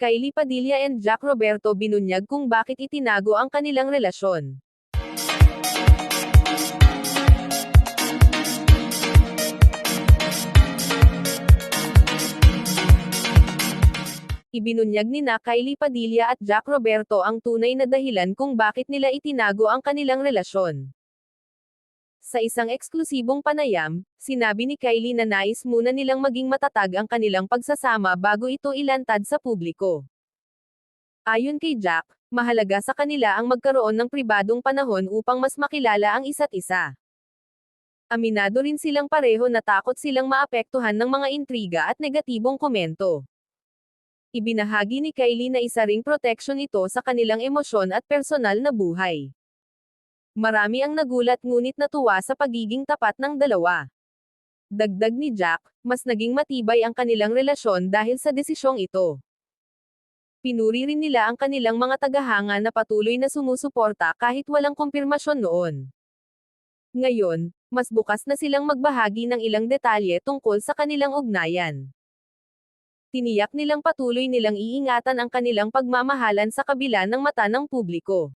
Kylie Padilla and Jack Roberto binunyag kung bakit itinago ang kanilang relasyon. Ibinunyag ni na Kylie Padilla at Jack Roberto ang tunay na dahilan kung bakit nila itinago ang kanilang relasyon. Sa isang eksklusibong panayam, sinabi ni Kylie na nais muna nilang maging matatag ang kanilang pagsasama bago ito ilantad sa publiko. Ayon kay Jack, mahalaga sa kanila ang magkaroon ng pribadong panahon upang mas makilala ang isa't isa. Aminado rin silang pareho na takot silang maapektuhan ng mga intriga at negatibong komento. Ibinahagi ni Kylie na isa ring protection ito sa kanilang emosyon at personal na buhay. Marami ang nagulat ngunit natuwa sa pagiging tapat ng dalawa. Dagdag ni Jack, mas naging matibay ang kanilang relasyon dahil sa desisyong ito. Pinuri rin nila ang kanilang mga tagahanga na patuloy na sumusuporta kahit walang kumpirmasyon noon. Ngayon, mas bukas na silang magbahagi ng ilang detalye tungkol sa kanilang ugnayan. Tiniyak nilang patuloy nilang iingatan ang kanilang pagmamahalan sa kabila ng mata ng publiko.